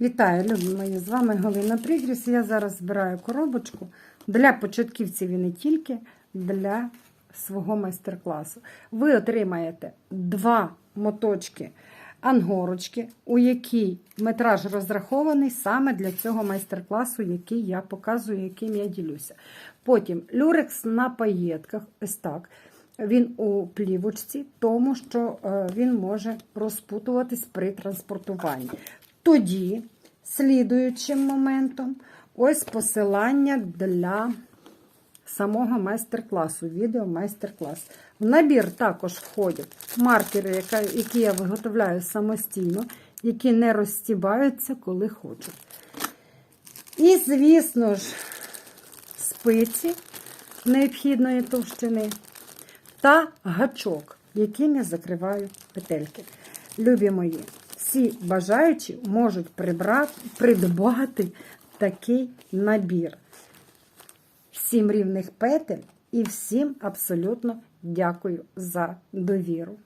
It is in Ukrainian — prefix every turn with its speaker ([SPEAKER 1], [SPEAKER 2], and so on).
[SPEAKER 1] Вітаю, любі мої! З вами Галина Прігріс. Я зараз збираю коробочку для початківців і не тільки для свого майстер-класу. Ви отримаєте два моточки ангорочки, у якій метраж розрахований саме для цього майстер-класу, який я показую, яким я ділюся. Потім люрекс на паєтках, ось так. Він у плівочці, тому що е, він може розпутуватись при транспортуванні. Тоді, слідуючим моментом, ось посилання для самого майстер-класу, відео майстер-клас. В набір також входять маркери, які я виготовляю самостійно, які не розстібаються, коли хочу. І, звісно ж, спиці необхідної товщини та гачок, яким я закриваю петельки. Любі мої, всі бажаючі можуть прибрати, придбати такий набір. Всім рівних петель і всім абсолютно дякую за довіру.